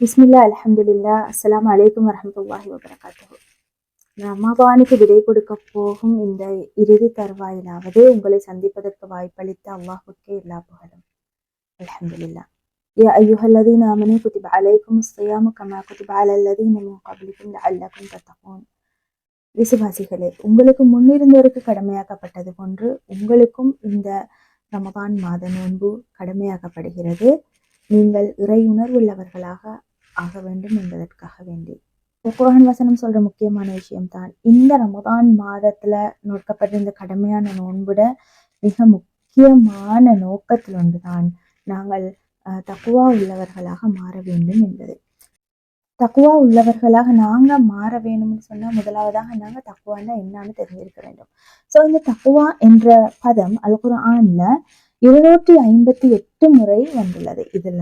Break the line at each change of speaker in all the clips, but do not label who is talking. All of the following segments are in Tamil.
பிஸ்மில்லா அலமதுல்லா அஸ்லாம் அலைக்கும் வரமத்துல்லாஹி வபரகாத்து ரமபானுக்கு விடை கொடுக்க போகும் இந்த இறுதி தருவாயிலாவது உங்களை சந்திப்பதற்கு வாய்ப்பளித்த அல்லாஹுக்கே எல்லா புகழும் அலமதுல்லா يا أيها الذين آمنوا كتب عليكم الصيام كما كتب على الذين من قبلكم لعلكم تتقون விசுவாசிகளே உங்களுக்கு முன்னிருந்தோருக்கு கடமையாக்கப்பட்டது போன்று உங்களுக்கும் இந்த ரமதான் மாத நோன்பு கடமையாக்கப்படுகிறது நீங்கள் இறை உணர்வுள்ளவர்களாக ஆக வேண்டும் என்பதற்காக வேண்டி. குரான் வசனம் சொல்ற முக்கியமான விஷயம்தான் இந்த ரமதான் மாதத்துல நோக்கப்பட்ட இந்த கடமையான நோன்புட மிக முக்கியமான நோக்கத்தில் ஒன்றுதான் நாங்கள் தக்குவா உள்ளவர்களாக மாற வேண்டும் என்பது. தக்குவா உள்ளவர்களாக நாங்க மாற வேணும்னு சொன்னா முதலாவதாக நாங்க தக்குவான்னா என்னன்னு தெரிஞ்சிருக்க வேண்டும். ஸோ இந்த தக்குவா என்ற பதம் அல் குரான்ல இருநூற்றி ஐம்பத்தி எட்டு முறை வந்துள்ளது. இதுல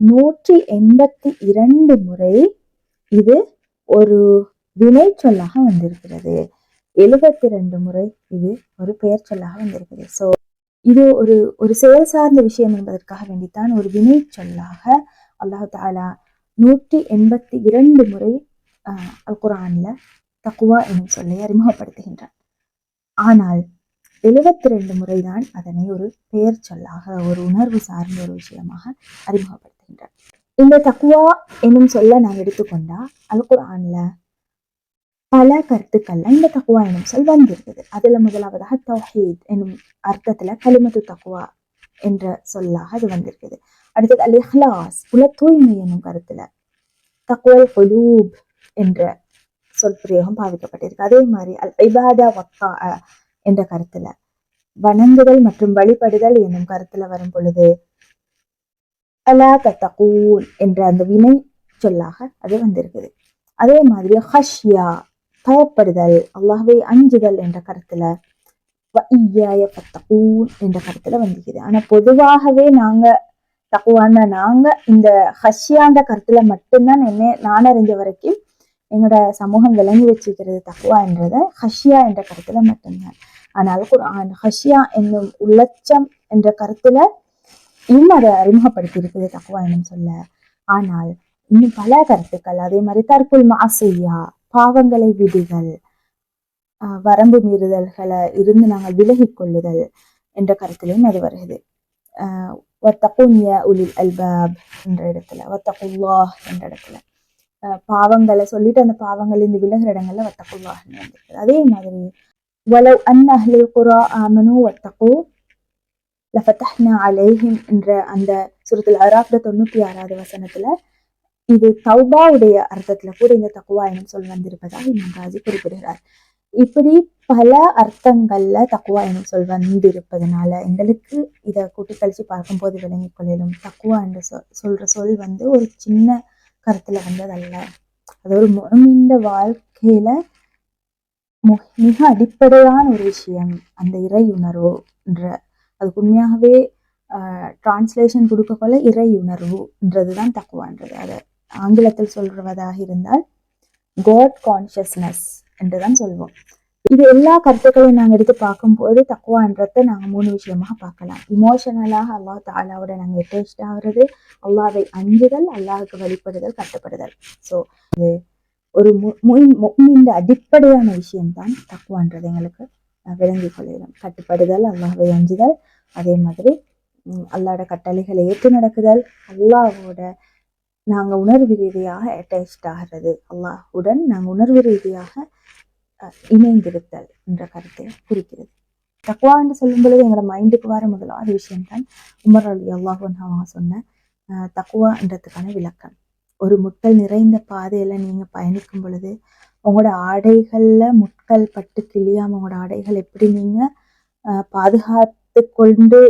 நூற்றி எண்பத்தி இரண்டு முறை இது ஒரு வினை சொல்லாக வந்திருக்கிறது. எழுபத்தி ரெண்டு முறை இது ஒரு பெயர் சொல்லாக வந்திருக்கிறது. ஸோ இது ஒரு ஒரு செயல் சார்ந்த விஷயம் என்பதற்காக வேண்டித்தான் ஒரு வினை சொல்லாக அல்லாஹு தாலா நூற்றி எண்பத்தி இரண்டு முறை அல் குரான்ல தக்குவா என்னும் சொல்லை அறிமுகப்படுத்துகின்றார் ஆனால் எழுபத்தி ரெண்டு முறைதான் அதனை ஒரு பெயர் சொல்லாக ஒரு உணர்வு சார்ந்த ஒரு விஷயமாக அறிமுகப்படுத்துகின்றார். இந்த தக்குவா என்னும் சொல்ல நான் எடுத்துக்கொண்டா அல் குரான்ல பல கருத்துக்கள்ல இந்த தக்குவா என்னும் சொல் வந்திருக்குது அதுல முதலாவதாக தௌஹீத் என்னும் அர்த்தத்துல களிமத்து தக்குவா என்ற சொல்லாக அது வந்திருக்குது. அடுத்தது அல் இஹ்லாஸ் புல தூய்மை என்னும் கருத்துல தக்குவல் ஹுலூப் என்ற சொல் பிரயோகம் பாவிக்கப்பட்டிருக்கு. அதே மாதிரி அல் இபாதா வக்கா என்ற கருத்துல. வணங்குதல் மற்றும் வழிபடுதல் என்னும் கருத்துல வரும் பொழுது அலா தத்தகூன் என்ற அந்த வினை சொல்லாக அது வந்திருக்குது. அதே மாதிரி ஹஷ்யா பயப்படுதல் அல்லாஹ்வை அஞ்சுதல் என்ற கருத்துல என்ற கருத்துல வந்திருக்குது. ஆனா பொதுவாகவே நாங்க தக்குவான நாங்க இந்த ஹஷ்யான்ற கருத்துல மட்டும்தான் என்ன நான் அறிஞ்ச வரைக்கும் எங்களோட சமூகம் விளங்கி வச்சுக்கிறது தக்குவான்றத ஹஷ்யா என்ற கருத்துல மட்டும்தான். ஆனால் குரான் ஹஷியா என்னும் உள்ளச்சம் என்ற கருத்துல இன்னும் அதை அறிமுகப்படுத்தி இருக்குது தக்குவா என்னும் சொல்ல. ஆனால் இன்னும் பல கருத்துக்கள் அதே மாதிரி தற்கொல் மாசையா பாவங்களை விடுதல் வரம்பு மீறுதல்களை இருந்து நாங்கள் விலகி கொள்ளுதல் என்ற கருத்திலையும் அது வருகிறது. ஒத்தகுன்ய உலில் அல்பாப் என்ற இடத்துல வத்தகுல்லா என்ற இடத்துல. பாவங்களை சொல்லிட்டு அந்த பாவங்கள் இந்த விலகிற இடங்கள்ல வத்தகுல்லாஹ்னு வந்திருக்கு அதே மாதிரி ولو أن أهل القرى آمنوا واتقوا லஃபத்தஹ்னா அலைஹிம் என்ற அந்த சுரத்தில் அராப்ல தொண்ணூத்தி ஆறாவது வசனத்துல இது தௌபாவுடைய அர்த்தத்துல கூட இந்த தக்குவா எனும் சொல் வந்திருப்பதாக இமாம் ராஜி குறிப்பிடுகிறார் இப்படி பல அர்த்தங்கள்ல தக்குவா எனும் சொல் வந்திருப்பதனால எங்களுக்கு இதை கூட்டி கழிச்சு பார்க்கும்போது விளங்கிக் கொள்ளும் தக்குவா என்று சொல் சொல்ற சொல் வந்து ஒரு சின்ன கருத்துல வந்ததல்ல அது ஒரு முழுமிந்த வாழ்க்கையில மிக அடிப்படையான ஒரு விஷயம் அந்த இறை உணர்வுன்ற அதுக்கு உண்மையாகவே டிரான்ஸ்லேஷன் கொடுக்கக்கொள்ள இறை உணர்வுன்றது தான் தக்குவான்றது. அதை ஆங்கிலத்தில் சொல்றவதாக இருந்தால் காட் கான்ஷியஸ்னஸ் என்று தான் சொல்வோம். இது எல்லா கருத்துக்களையும் நாங்கள் எடுத்து பார்க்கும்போது தக்குவான்றதை நாங்கள் மூணு விஷயமாக பார்க்கலாம். இமோஷனலாக அல்லாஹ் தாலாவோட நாங்கள் அட்டாச்ட் ஆகிறது? அல்லாவை அஞ்சுதல் அல்லாஹுக்கு வழிபடுதல் கட்டுப்படுதல். ஸோ இது ஒரு இந்த அடிப்படையான விஷயம்தான் தக்குவான்றது எங்களுக்கு. விளங்கிக் கொள்ளலாம் கட்டுப்படுதல் அல்லாவை அஞ்சுதல் அதே மாதிரி அல்லாட கட்டளைகளை ஏற்று நடக்குதல் அல்லாஹோட நாங்கள் உணர்வு ரீதியாக அட்டாச்ட் ஆகிறது. அல்லாஹுடன் நாங்கள் உணர்வு ரீதியாக இணைந்திருத்தல் என்ற கருத்தை குறிக்கிறது. தக்குவா என்று சொல்லும் பொழுது எங்களோட மைண்டுக்கு வர முதலாவது விஷயம்தான் உமர் அலி அல்லாஹன் அவங்க சொன்ன தக்குவான்றதுக்கான விளக்கம். ஒரு முட்கள் நிறைந்த பாதையில நீங்க பயணிக்கும் பொழுது உங்களோட ஆடைகள்ல முட்கள் பட்டு கிளியாம உங்களோட ஆடைகள் எப்படி நீங்க பாதுகாத்து கொண்டு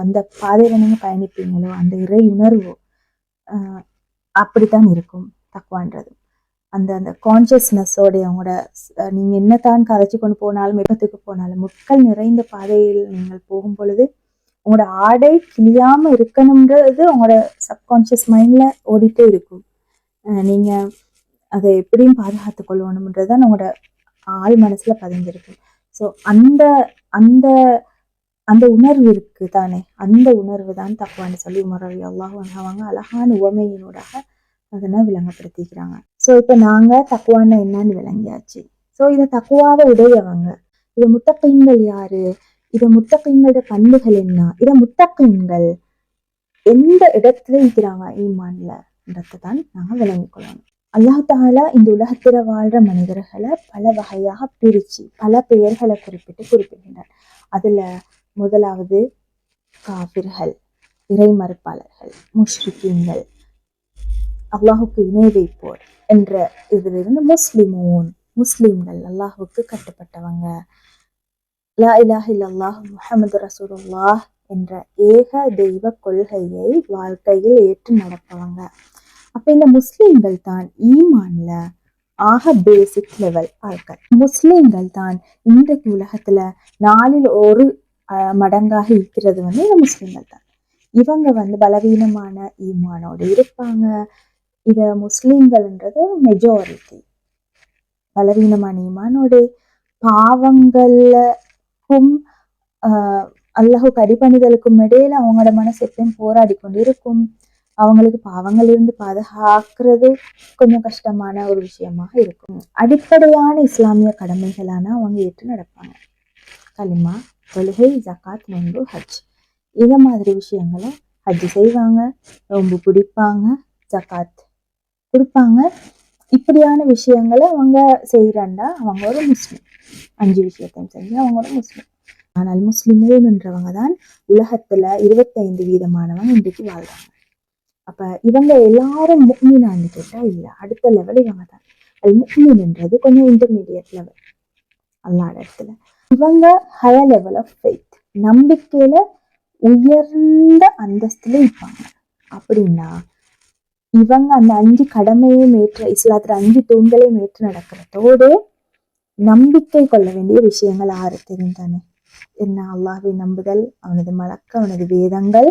அந்த பாதையில நீங்க பயணிப்பீங்களோ அந்த இறை உணர்வோ அப்படித்தான் இருக்கும் தக்குவான்றது அந்த அந்த கான்சியஸ்னஸோடைய அவங்களோட நீங்க என்னத்தான் கதைச்சு கொண்டு போனாலும் எப்பத்துக்கு போனாலும் முட்கள் நிறைந்த பாதையில் நீங்கள் போகும் பொழுது உங்களோட ஆடை கிழியாம இருக்கணும்ன்றது உங்களோட சப்கான்ஷியஸ் மைண்ட்ல ஓடிட்டே இருக்கும். நீங்க அதை எப்படியும் பாதுகாத்து கொள்ளணும்ன்றது தான் உங்களோட ஆள் மனசுல பதிஞ்சிருக்கும் ஸோ அந்த அந்த அந்த உணர்வு இருக்கு தானே? அந்த உணர்வு தான் தக்குவான்னு சொல்லி உமர் அலி அவங்க அழகான உவமையினூடாக அதனை விளங்கப்படுத்திக்கிறாங்க. ஸோ இப்போ நாங்க தக்குவான என்னன்னு விளங்கியாச்சு. ஸோ இதை தக்குவாவை உடையவங்க இது முத்தகைங்கள் யாரு? இதை முத்தகைங்களோட பண்புகள் என்ன? இதை முத்தகைங்கள் எந்த இடத்துல இருக்கிறாங்க? ஈமான்லன்றதை தான் நாங்க விளங்கிக் கொள்ளணும். அல்லாஹ் தாலா இந்த உலகத்தில் வாழ்ற மனிதர்களை பல வகையாக பிரித்து பல பெயர்களை குறிப்பிட்டு குறிப்பிடுகின்றார். அதுல முதலாவது காபிர்கள் இறை மறுப்பாளர்கள் முஷ்ரிக்கீன்கள் அல்லாஹுக்கு இணை வைப்போர் என்ற இதிலிருந்து முஸ்லிமோன் முஸ்லீம்கள் அல்லாஹுக்கு கட்டுப்பட்டவங்க. லா இலாஹ் இல்லல்லாஹ் முஹம்மது ரசூலுல்லாஹ் என்ற ஏக தெய்வ கொள்கையை வாழ்க்கையில் ஏற்று நடப்பவங்க. அப்ப இந்த முஸ்லீம்கள் தான் ஈமான்ல ஆக பேசிக் லெவல் ஆட்கள். முஸ்லீம்கள் தான் இன்றைக்கு உலகத்துல நாளில் ஒரு மடங்காக இருக்கிறது வந்து இந்த முஸ்லிம்கள் தான். இவங்க வந்து பலவீனமான ஈமானோடு இருப்பாங்க. இதை முஸ்லீம்கள்ன்றது மெஜாரிட்டி பலவீனமான ஈமானோடு பாவங்களில் ஆஹ் அல்லாஹுக்கு கரிபணிதலுக்கும் இடையில அவங்களோட மனசு எப்பயும் போராடி கொண்டிருக்கும் அவங்களுக்கு பாவங்கள் இருந்து பாதுகாக்கிறது கொஞ்சம் கஷ்டமான ஒரு விஷயமாக இருக்கும். அடிப்படையான இஸ்லாமிய கடமைகளான அவங்க ஏற்று நடப்பாங்க. கலிமா தொழுகை ஜகாத் நோன்பு ஹஜ். இதை மாதிரி விஷயங்களை ஹஜ் செய்வாங்க. நோன்பு பிடிப்பாங்க. ஜகாத் கொடுப்பாங்க. இப்படியான விஷயங்களை அவங்க செய்கிறாண்டா அவங்க ஒரு முஸ்லீம். அஞ்சு விஷயத்தையும் செஞ்சு அவங்க ஒரு முஸ்லீம். ஆனால் முஸ்லிமோன்றவங்க தான் உலகத்துல இருபத்தைந்து வீதமானவங்க இன்றைக்கு வாழ்றாங்க. அப்போ இவங்க எல்லாரும் முக்மீனான்னு கேட்டால் இல்லை அடுத்த லெவல் இவங்க தான் அது முக்மீன்ன்றது கொஞ்சம் இன்டர்மீடியட் லெவல் அல்லாத இடத்துல. இவங்க ஹையர் லெவல் ஆஃப் ஃபெய்த் நம்பிக்கையில் உயர்ந்த அந்தஸ்துல இருப்பாங்க. அப்படின்னா இவங்க அந்த அஞ்சு கடமையும் ஏற்ற இஸ்லாத்துல அஞ்சு தூண்களையும் ஏற்று நடக்கிறதோடு நம்பிக்கை கொள்ள வேண்டிய விஷயங்கள் ஆறு தெரிந்தானே? என்ன அல்லாஹை நம்புதல்? அவனது மலக்க அவனது வேதங்கள்.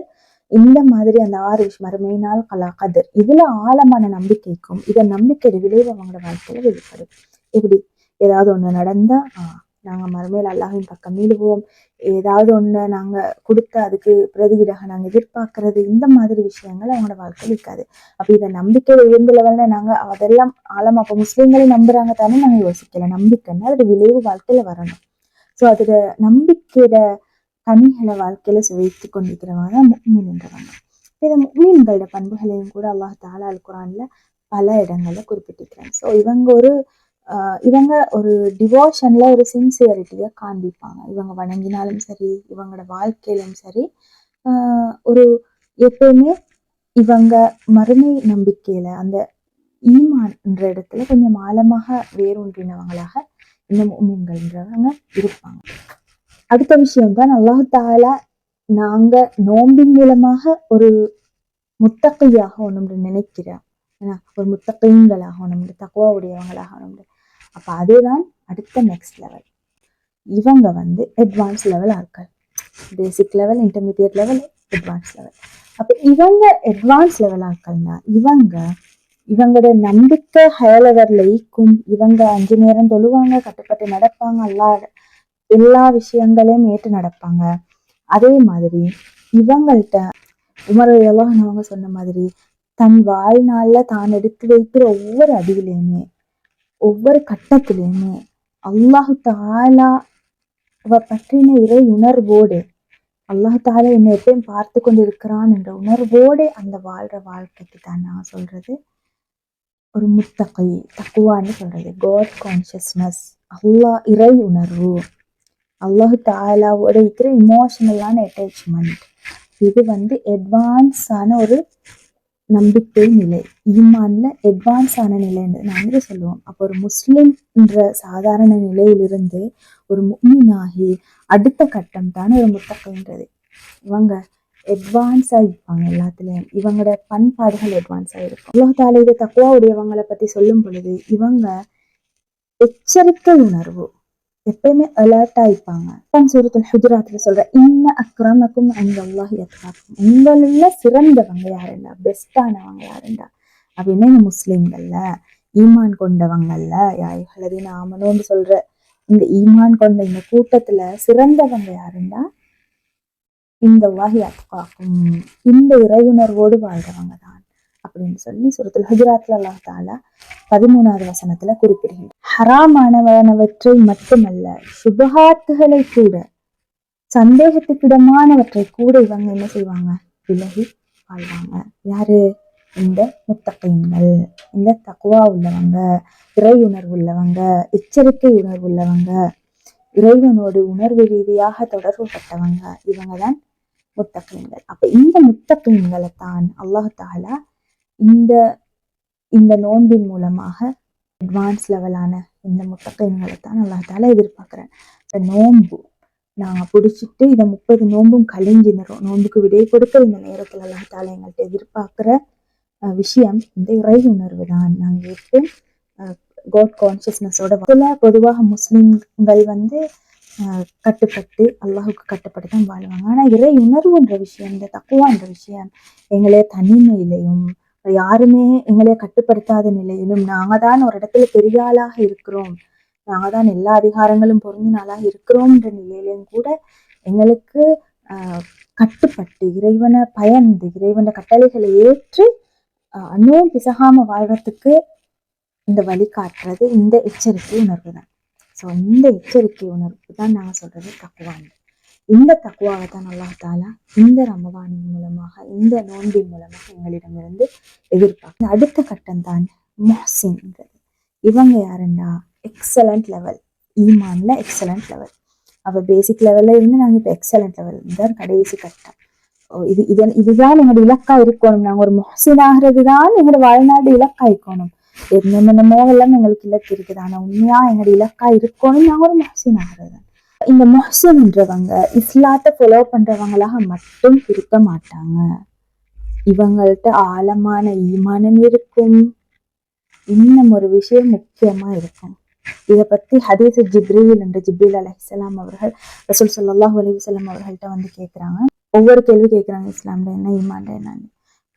இந்த மாதிரி அந்த ஆறு விஷயம் மறுமையினால் கலா கதிர். இதுல ஆழமான நம்பிக்கைக்கும் இதை நம்பிக்கையோட விளைவு அவங்களோட வாழ்க்கையில வெளிப்படும். எப்படி? ஏதாவது ஒண்ணு நடந்தா ஆஹ் நாங்க மறுமையில் அல்லாஹின் பக்கம் மீளுவோம் ஏதாவது ஒண்ணு நாங்க கொடுத்த அதுக்கு பிரதியீடாக நாங்க எதிர்பார்க்கறது இந்த மாதிரி விஷயங்கள் அவங்களோட வாழ்க்கையில் இருக்காது. அப்போ இதை நம்பிக்கை உயர்ந்த லெவலில் நாங்கள் அதெல்லாம் ஆழமா அப்போ முஸ்லீம்களை நம்புறாங்க தானே நாங்க யோசிக்கல. நம்பிக்கைன்னா அதோட விளைவு வாழ்க்கையில வரணும். ஸோ அதோட நம்பிக்கையோட கனிகளை வாழ்க்கையில சுவைத்து கொண்டிருக்கிறவங்க தான் முக்மீன்ன்றவங்க இதை முக்மீன்களோட பண்புகளையும் கூட அல்லாஹ் தாலா அல் குரான்ல பல இடங்களில் குறிப்பிட்டிருக்கிறாங்க ஸோ இவங்க ஒரு இவங்க ஒரு டிவோஷன்ல ஒரு சின்சியரிட்டியை காண்பிப்பாங்க. இவங்க வணங்கினாலும் சரி இவங்களோட வாழ்க்கையிலும் சரி ஆஹ் ஒரு எப்பயுமே இவங்க மறுமை நம்பிக்கையில அந்த ஈமான்ற என்ற இடத்துல கொஞ்சம் ஆழமாக வேரூன்றினவங்களாக இந்த மீன்கள்ன்றவங்க இருப்பாங்க. அடுத்த விஷயம் தான் அல்லாஹு தாலா நாங்க நோம்பின் மூலமாக ஒரு முத்தக்கையாக ஒன்று நினைக்கிறோம் ஏன்னா ஒரு முத்தக்கைங்களாக ஒன்று தக்குவா உடையவங்களாக ஒன்று அப்போ அதுதான் அடுத்த நெக்ஸ்ட் லெவல் இவங்க வந்து அட்வான்ஸ் லெவல் ஆட்கள் basic level intermediate level advance level அப்போ இவங்க அட்வான்ஸ் லெவல் ஆட்கள்னா இவங்க இவங்களோட நம்பிக்கை ஹையர் ஈக்கும் இவங்க அஞ்சு நேரம் தொழுவாங்க கட்டுப்பட்டு நடப்பாங்க எல்லா எல்லா விஷயங்களையும் ஏற்று நடப்பாங்க. அதே மாதிரி இவங்கள்ட்ட உமர் எல்லாம் அவங்க சொன்ன மாதிரி தன் வாழ்நாளில் தான் எடுத்து வைக்கிற ஒவ்வொரு அடியிலையுமே ஒவ்வொரு கட்டத்திலையுமே அல்லாஹு தாலா அவ பற்றின இறை உணர்வோடு அல்லாஹ் தாலா என்னை எப்பயும் பார்த்து கொண்டிருக்கிறான் என்ற உணர்வோடு அந்த வாழ்ற வாழ்க்கைக்கு தான் நான் சொல்றது. ஒரு முத்தகை தக்குவான்னு சொல்றது. காட் கான்சியஸ்னஸ் அல்லாஹ் இறை உணர்வு. அல்லாஹு தாலாவோட இருக்கிற இமோஷனலான அட்டாச்மெண்ட் இது வந்து அட்வான்ஸான ஒரு நம்பிக்கை நிலை. ஈமான்ல அட்வான்ஸ் ஆன நிலைன்னு நாங்களே சொல்லுவோம். அப்போ ஒரு முஸ்லிம்ன்ற சாதாரண நிலையிலிருந்து ஒரு முக்மீனாகி அடுத்த கட்டம் தானே ஒரு முத்தகைன்றது இவங்க அட்வான்ஸா இருப்பாங்க எல்லாத்துலேயும். இவங்களோட பண்பாடுகள் அட்வான்ஸ் இருக்கும். அல்லாஹ் இது தக்குவா உடையவங்களை பற்றி சொல்லும் பொழுது இவங்க எச்சரிக்கை உணர்வு. எப்பயுமே அலர்ட்டா இருப்பாங்க. தான் சூரத்துல் ஹுஜராத்தில் சொல்ற இன்ன அக்ரமக்கும் அந்த அல்லாஹ் யத்காக்கும். உங்களில் சிறந்தவங்க யாருண்டா பெஸ்டானவங்க யாருண்டா அப்படின்னா இந்த முஸ்லீம்கள்ல? ஈமான் கொண்டவங்கல்ல யாய்களதின் ஆமனோன்னு சொல்ற இந்த ஈமான் கொண்ட இந்த கூட்டத்துல சிறந்தவங்க யாருண்டா இந்த அல்லாஹ் யத்காக்கும். இந்த இறையுணர்வோடு வாழ்றவங்க தான். அப்படின்னு சொல்லி சுரத்துல் ஹுஜராத்ல அல்லாஹ் தாலா பதிமூணாவது வசனத்துல குறிப்பிடுகின்ற ஹராமானவனவற்றை மட்டுமல்ல சுபஹாத்துகளை கூட சந்தேகத்துக்கிடமானவற்றை கூட இவங்க என்ன செய்வாங்க? விலகி வாழ்வாங்க. யாரு? இந்த முத்தகைங்கள் இந்த தக்குவா உள்ளவங்க இறை உணர்வு உள்ளவங்க எச்சரிக்கை உணர்வு உள்ளவங்க இறைவனோடு உணர்வு ரீதியாக தொடர்புபட்டவங்க இவங்க தான் முத்தகைங்கள் அப்ப இந்த முத்தகைங்களை தான் அல்லாஹாலா இந்த இந்த நோன்பின் மூலமாக அட்வான்ஸ் லெவலான இந்த முத்தகைங்களை தான் அல்லாஹ் எதிர்பார்க்குறேன். இந்த நோன்பு நாங்கள் பிடிச்சிட்டு இதை முப்பது நோன்பும் கழிஞ்சு இந்த நோன்புக்கு விடை கொடுக்க இந்த நேரத்தில் அல்லாஹ் தாலா எங்கள்கிட்ட எதிர்பார்க்குற விஷயம் இந்த இறை உணர்வு தான். நாங்கள் எட்டு காட் கான்சியஸ்னஸோட சில பொதுவாக முஸ்லீம்கள் வந்து கட்டுப்பட்டு அல்லாஹுக்கு கட்டுப்பட்டு தான் வாழ்வாங்க. ஆனால் இறை உணர்வுன்ற விஷயம் இந்த தக்குவான்ற விஷயம் எங்களே தனிமையிலையும் யாருமே எங்களை கட்டுப்படுத்தாத நிலையிலும் நாங்கள் தான் ஒரு இடத்துல பெரிய ஆளாக இருக்கிறோம். நாங்கள் தான் எல்லா அதிகாரங்களும் பொருந்தினாலாக இருக்கிறோம்ன்ற நிலையிலும் கூட எங்களுக்கு ஆஹ், கட்டுப்பட்டு இறைவனை பயந்து இறைவன கட்டளைகளை ஏற்று ஆஹ், அன்னும் பிசகாம வாழ்றதுக்கு இந்த வழி காட்டுறது இந்த எச்சரிக்கை உணர்வு தான் ஸோ இந்த எச்சரிக்கை உணர்வு தான் நாங்கள் சொல்றது தக்குவான் இந்த தக்குவாவை தான் அல்லா தாலா இந்த ரமவானின் மூலமாக இந்த நோன்பின் மூலமாக எங்களிடமிருந்து எதிர்பார்க்க அடுத்த கட்டம் தான் மொஹசின்ங்கிறது. இவங்க யாருன்னா எக்ஸலண்ட் லெவல் ஈமான்ல எக்ஸலண்ட் லெவல் அப்போ பேசிக் லெவல்ல இருந்து நாங்க இப்போ எக்ஸலண்ட் லெவல் தான் கடைசி கட்டம். ஓ, இது இதன் இதுதான் எங்களோட இலக்கா இருக்கணும். நாங்க ஒரு மொஹசின் ஆகிறது தான் எங்களோட வாழ்நாடு இலக்கா இருக்கணும். என்னென்னமோ எல்லாம் எங்களுக்கு இலக்கு இருக்குது. ஆனால் உண்மையா எங்களோட இலக்கா இருக்கணும் நாங்கள் ஒரு மொஹசின் ஆகிறது தான் இந்த மொஹசின்ன்றவங்க இஸ்லாத்தை ஃபாலோ பண்றவங்களாக மட்டும் இருக்க மாட்டாங்க. இவங்கள்ட்ட ஆழமான ஈமானம் இருக்கும். இன்னும் ஒரு விஷயம் முக்கியமா இருக்கும். இதை பத்தி ஹதீஸ் ஜிப்ரீல் என்ற ஜிப்ரீல் அலைஹிஸ்ஸலாம் அவர்கள் ரசூல் சல்லாஹூ அலைஹி அவர்கள்ட்ட வந்து கேட்குறாங்க. ஒவ்வொரு கேள்வி கேட்குறாங்க இஸ்லாம்ல என்ன ஈமான்ல என்னன்னு.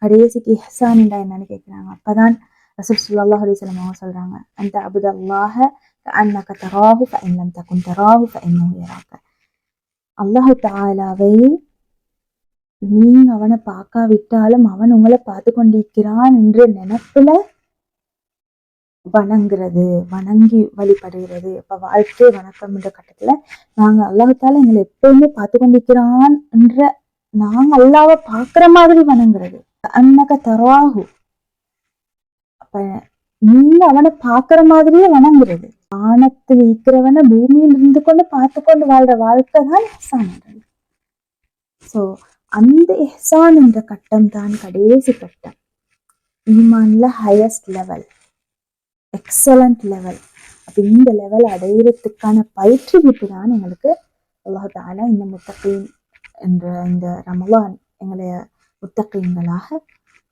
கடைசிக்கு இஹ்சான்டா என்னன்னு கேட்குறாங்க. அப்பதான் ரசூல் ஸல்லல்லாஹு அலைஹி அவங்க சொல்றாங்க அந்த அபுதல்லாஹ கஅன்னக تراه فإن لم تكن تراه فإنه يراك. அல்லாஹு தாலாவை நீங்க அவனை பார்க்காவிட்டாலும் அவன் உங்களை பார்த்து கொண்டிருக்கிறான் என்ற நினைப்புல வணங்குறது வணங்கி வழிபடுகிறது இப்ப வாழ்க்கை வணக்கம் என்ற கட்டத்துல நாங்க அல்லாஹால எங்களை எப்பவுமே பார்த்து கொண்டிருக்கிறான் என்ற நாங்க அல்லாவை பார்க்குற மாதிரி வணங்குறது அன்னக தராகு அப்ப நீங்க அவனை பார்க்கிற மாதிரியே வணங்குறது வானத்தில் வைக்கிறவன பூமியில் இருந்து கொண்டு பார்த்து கொண்டு வாழ்ற வாழ்க்கை தான் இஹ்சான் ஸோ அந்த இஹ்சான் என்ற கட்டம் தான் கடைசி கட்டம். ஈமான்ல ஹையஸ்ட் லெவல் எக்ஸலண்ட் லெவல் அப்ப இந்த லெவல் அடையிறதுக்கான பயிற்றுவிப்பு தான் எங்களுக்கு அல்லாஹ் தாலா இந்த முத்தகீன் என்ற இந்த ரமலான் எங்களைய முத்தகீன்களாக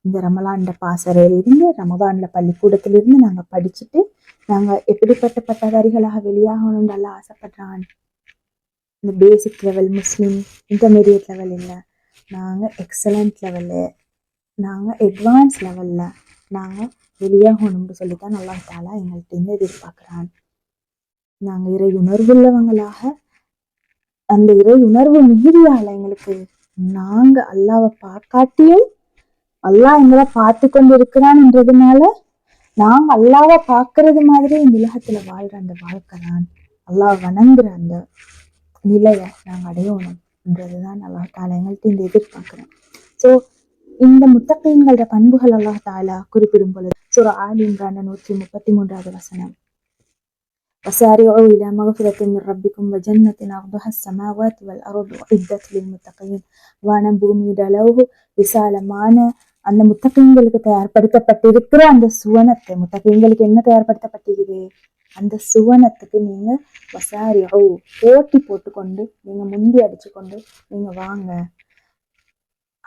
இந்த ரமலான்ல பாசறையிலிருந்து ரமலான்ல பள்ளிக்கூடத்திலிருந்து நாங்க படிச்சுட்டு நாங்க எப்படிப்பட்ட பட்டதாரிகளாக வெளியாகணும்னு நல்லா ஆசைப்படுறான். இந்த பேசிக் லெவல் முஸ்லீம் இன்டர்மீடியட் லெவல் இல்லை. நாங்கள் எக்ஸலண்ட் லெவலு நாங்கள் அட்வான்ஸ் லெவலில் நாங்கள் வெளியாகணும்னு சொல்லித்தான் நல்லா தாலா எங்கள்கிட்ட இருந்து எதிர்பார்க்குறான். நாங்கள் இறை உணர்வுள்ளவங்களாக அந்த இறை உணர்வு மிகுதியால் எங்களுக்கு நாங்கள் அல்லாவை பார்க்காட்டியும் அல்லாஹ் எங்களை பார்த்து கொண்டு இருக்கிறான்ன்றதுனால நாங்க அல்லாவை பார்க்கறது மாதிரி இந்த உலகத்துல வாழ்ற அந்த வாழ்க்கை தான் அல்லாஹ் வணங்குற அந்த நிலைய நாங்க அடையணும்ன்றதுதான் அல்லாஹ் தாலா எங்கள்கிட்ட இந்த எதிர்பார்க்கிறோம் ஸோ இந்த முத்தகைங்களோட பண்புகள் அல்லாஹ் தாலா குறிப்பிடும் பொழுது சூரா ஆல் இம்ரான் நூற்றி முப்பத்தி மூன்றாவது வசனம் وسارعوا إلى مغفرة من ربكم وجنة عرضها السماوات والأرض أعدت للمتقين வானம் பூமியிட அளவு விசாலமான அந்த முத்தகைங்களுக்கு தயார்படுத்தப்பட்டிருக்கிற அந்த சுவனத்தை முத்தகைங்களுக்கு என்ன தயார்படுத்தப்பட்டிருக்குது? அந்த சுவனத்துக்கு நீங்க வசாரியோ போட்டி போட்டுக்கொண்டு நீங்க முந்தி அடிச்சு கொண்டு நீங்க வாங்க.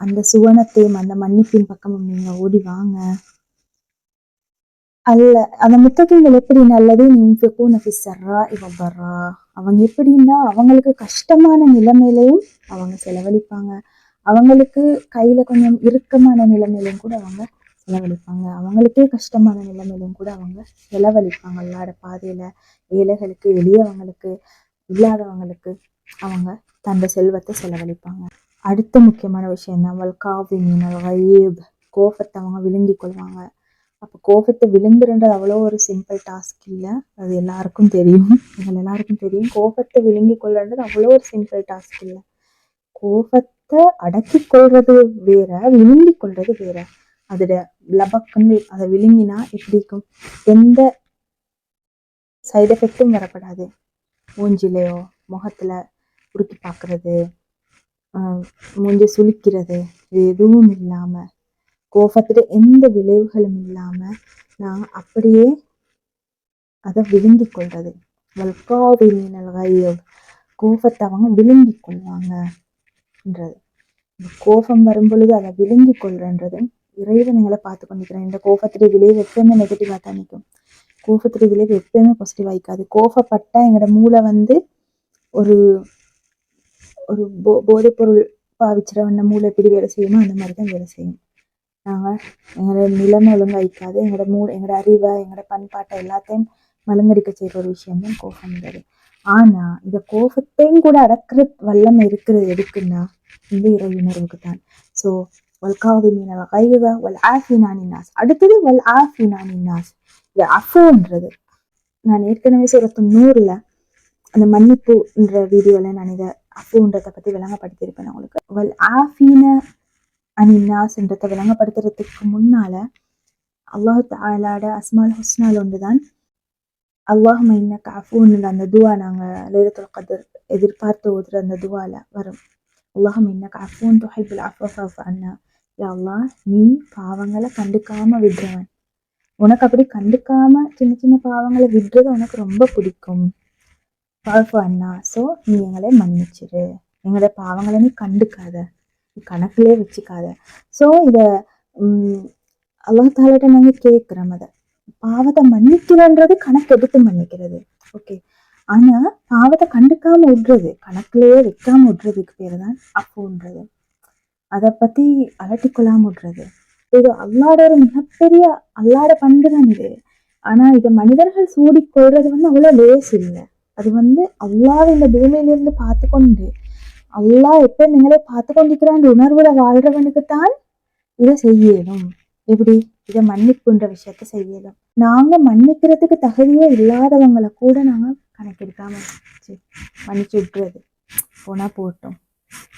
அந்த சுவனத்தையும் அந்த மன்னிப்பின் பக்கமும் நீங்க ஓடி வாங்க. அல்ல அந்த முத்தகைகள் எப்படி நல்லது? சர்ரா இவபர்ரா அவங்க எப்படின்னா அவங்களுக்கு கஷ்டமான நிலைமையிலையும் அவங்க செலவழிப்பாங்க. அவங்களுக்கு கையில கொஞ்சம் இறுக்கமான நிலைமையிலும் கூட அவங்க செலவழிப்பாங்க. அவங்களுக்கே கஷ்டமான நிலைமையிலும் கூட அவங்க செலவழிப்பாங்க. அல்லாட பாதையில ஏழைகளுக்கு எளியவங்களுக்கு இல்லாதவங்களுக்கு அவங்க தந்த செல்வத்தை செலவழிப்பாங்க. அடுத்த முக்கியமான விஷயம் தான் வல்காவி மீனல் கோபத்தை அவங்க விழுங்கி கொள்வாங்க. அப்போ கோபத்தை விழுங்குறன்றது அவ்வளோ ஒரு சிம்பிள் டாஸ்க் இல்லை. அது எல்லாருக்கும் தெரியும். எங்கள் எல்லாருக்கும் தெரியும். கோபத்தை விழுங்கி கொள்ளுன்றது அவ்வளோ ஒரு சிம்பிள் டாஸ்க் இல்லை. கோபத்தை அடக்கி கொள்றது வேற விழுங்கி கொள்றது வேற. அதோட லபக்குன்னு அதை விழுங்கினா எப்படி இருக்கும்? எந்த சைடு எஃபெக்டும் வரப்படாது. மூஞ்சிலையோ முகத்துல உருக்கி பார்க்கறது மூஞ்சி சுளிக்கிறது இது எதுவும் இல்லாம கோபத்துல எந்த விளைவுகளும் இல்லாம நான் அப்படியே அதை விழுங்கி கொள்றது கோபத்தை அவங்க விழுங்கி என்றது கோபம் வரும் பொழுது அதை விழுங்கி கொள்றன்றது இறைவனைகளை பார்த்து கொண்டிருக்கிறேன். இந்த கோபத்துடைய விளைவு எப்பயுமே நெகட்டிவாக தான் நிற்கும். கோபத்துடைய விளைவு எப்பயுமே பாசிட்டிவாக இருக்காது. கோபப்பட்டால் எங்களோட மூளை வந்து ஒரு ஒரு போ போதைப்பொருள் பாவிச்சிட மூளை எப்படி வேலை செய்யுமோ அந்த மாதிரி தான் வேலை செய்யும். நாங்கள் எங்களோட நிலைமை ஒழுங்காய்க்காது எங்களோட மூளை எங்களோட அறிவை எங்களோட பண்பாட்டை எல்லாத்தையும் மலங்கடிக்க செய்கிற ஒரு விஷயம் தான் கோபம்ன்றது ஆனா இந்த கோபத்தையும் கூட அடக்கிற வல்லமை இருக்கிறது எதுக்குன்னா இந்த இறை உணர்வுக்கு தான் ஸோ வல்காவிமீன வகைவ வல் ஆஃபினானின்னாஸ் அடுத்தது வல் ஆஃபினானின்னாஸ் இது அஃபோன்றது. நான் ஏற்கனவே சொல்ற தொண்ணூறுல அந்த மன்னிப்புன்ற வீடியோவில் நான் இதை அஃபோன்றதை பற்றி விளங்கப்படுத்தியிருப்பேன் உங்களுக்கு. வல் ஆஃபீன அனின்னாஸ்ன்றதை விளங்கப்படுத்துறதுக்கு முன்னால அல்லாஹு தாலாட அஸ்மால் ஹுஸ்னால் ஒன்று தான் அல்லாஹும் இன்னக்கு அஃபூன்னு அந்த துவா நாங்கள் லேரத்துல் கதர் எதிர்பார்த்து ஓதுற அந்த துவால வரும் அல்லாஹும் இன்னக்கு அஃபூன் துஹைபுல் அஃபஃப் அண்ணா யா நீ பாவங்களை கண்டுக்காமல் விடுறவன் உனக்கு அப்படி கண்டுக்காம சின்ன சின்ன பாவங்களை விடுறது உனக்கு ரொம்ப பிடிக்கும் பாஃபு அண்ணா ஸோ நீ எங்களை மன்னிச்சிரு எங்களோட பாவங்களை நீ கண்டுக்காத நீ கணக்கிலே வச்சுக்காத ஸோ இதை அல்லாஹாலிட்ட நாங்கள் கேட்குறோம் அதை பாவத்தை மன்னிக்கிறன்றது கணக்கு எடுத்து மன்னிக்கிறது. ஓகே ஆனா பாவத்தை கண்டுக்காம விடுறது கணக்குலயே வைக்காம விடுறதுக்கு பேர் தான் அப்போன்றது அதை பத்தி அலட்டிக்கொள்ளாம விடுறது. இது அல்லாட ஒரு மிகப்பெரிய அல்லாட பண்பு தான் இது. ஆனா இதை மனிதர்கள் சூடி கொள்றது வந்து அவ்வளவு லேஸ் இல்லை. அது வந்து அல்லாஹ் இந்த பூமியிலிருந்து பார்த்து கொண்டு அல்லாஹ் எப்ப நீங்களே பார்த்து கொண்டிருக்கிறான் உணர்வுல வாழ்றவனுக்கு தான் இதை செய்யணும். எப்படி? இதை மன்னிப்புன்ற விஷயத்த செய்யலாம் நாங்க மன்னிக்கிறதுக்கு தகுதியே இல்லாதவங்களை கூட நாங்க கணக்கெடுக்காம மன்னிச்சு விட்டுறது. போனா போட்டோம்.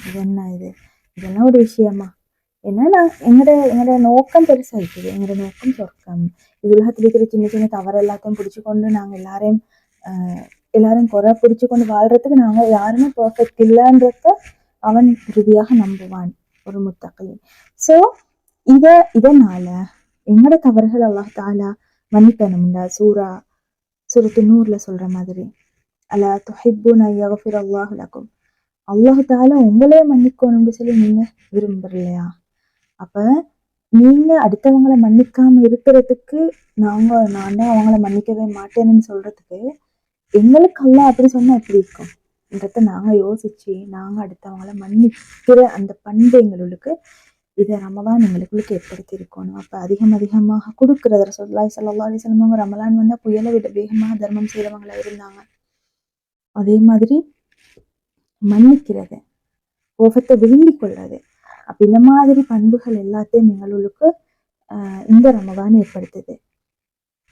இது என்ன இது? இதெல்லாம் ஒரு விஷயமா? என்னன்னா எங்களோட எங்களோட நோக்கம் பெருசாயிக்குது எங்களோட நோக்கம் சொர்க்கம். இது உலகத்துல இருக்கிற சின்ன சின்ன தவறு எல்லாத்தையும் பிடிச்சு கொண்டு நாங்க எல்லாரையும் எல்லாரும் குறை பிடிச்சு கொண்டு வாழ்றதுக்கு நாங்க யாருமே பர்ஃபெக்ட் இல்லைன்றத அவன் உறுதியாக நம்புவான். ஒரு முத்தகையின். ஸோ இதை இதனால எங்கட தவறுகள் அல்லாஹ் தாலா மன்னிக்கணும்ல சூரா சுரத்து நூறுல சொல்ற மாதிரி அலா துஹிப்புன யகஃபிர் அல்லாஹ் லக்கும் அல்லாஹ் தாலா உங்களே மன்னிக்கணும்னு சொல்லி நீங்க விரும்புறலையா அப்ப நீங்க அடுத்தவங்களை மன்னிக்காம இருக்கிறதுக்கு நாங்க நான் தான் அவங்கள மன்னிக்கவே மாட்டேன்னு சொல்றதுக்கு எங்களுக்கு அல்லா அப்படி சொன்னா எப்படி இருக்கும் என்றத நாங்க யோசிச்சு நாங்க அடுத்தவங்களை மன்னிக்கிற அந்த பண்பு எங்களுக்கு இதை ரமலான் எங்களுக்குள்ளுக்கு ஏற்படுத்தி இருக்கணும். அப்போ அதிகம் அதிகமாக கொடுக்குறது ரசோல்லாய் சல்லா அலிஸ்லம் அவங்க ரமலான் வந்தால் புயலை விட வேகமாக தர்மம் செய்கிறவங்களா இருந்தாங்க. அதே மாதிரி மன்னிக்கிறது கோபத்தை விரும்பி கொள்றது அப்போ இந்த மாதிரி பண்புகள் எல்லாத்தையும் எங்களுக்கு இந்த ரமதான் ஏற்படுத்துது.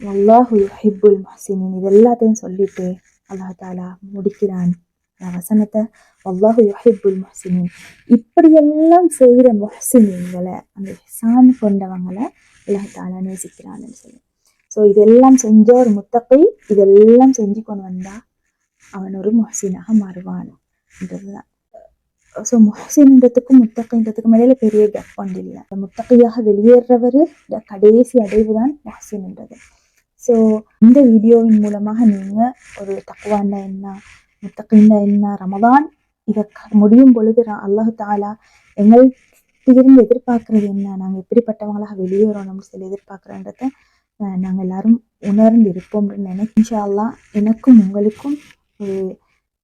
அல்லாஹு ஹிபுல் மஹசினின். இது எல்லாத்தையும் சொல்லிட்டு அல்லாஹ் தாலா முடிக்கிறான். வசனத்தை அல்லாஹு யுஹிபுல் முஹ்சினின். இப்படியெல்லாம் செய்கிற முஹ்சினின்களை அந்த சாமி கொண்டவங்களை அல்லாஹால நேசிக்கிறான்னு சொல்லி. ஸோ இதெல்லாம் செஞ்ச ஒரு முத்தப்பை இதெல்லாம் செஞ்சு கொண்டு வந்தா அவன் ஒரு முஹ்சினாக மாறுவான்ன்றதுதான் ஸோ முஹ்சின்றதுக்கும் முத்தகைன்றதுக்கும் இடையில பெரிய கப் ஒன்று இல்லை. அந்த முத்தகையாக வெளியேறவர் கடைசி அடைவு தான் முஹசின்ன்றது. ஸோ இந்த வீடியோவின் மூலமாக நீங்கள் ஒரு தக்குவாண்டா என்ன முத்தகிந்த என்ன ரமதான். இதை முடியும் பொழுது அல்லாஹு தாலா எங்கள் இருந்து எதிர்பார்க்கறது என்ன? நாங்கள் எப்படிப்பட்டவங்களாக வெளியேறணும்னு சொல்லி எதிர்பார்க்குறன்றத நாங்கள் எல்லாரும் உணர்ந்து இருப்போம்னு நினைக்கின்றா எனக்கும் உங்களுக்கும் ஒரு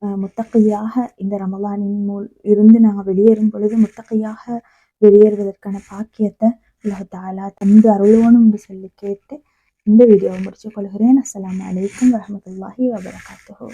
முத்தகையாக இந்த ரமலானின் மூல் இருந்து நாங்கள் வெளியேறும் பொழுது முத்தகையாக வெளியேறுவதற்கான பாக்கியத்தை உலகத்தாலா தாலா தந்து என்று சொல்லி கேட்டு இந்த வீடியோவை முடிச்சு கொள்கிறேன். அஸ்லாம் வலைக்கம் வரமத்துல்லாஹி வபரகாத்துஹோ.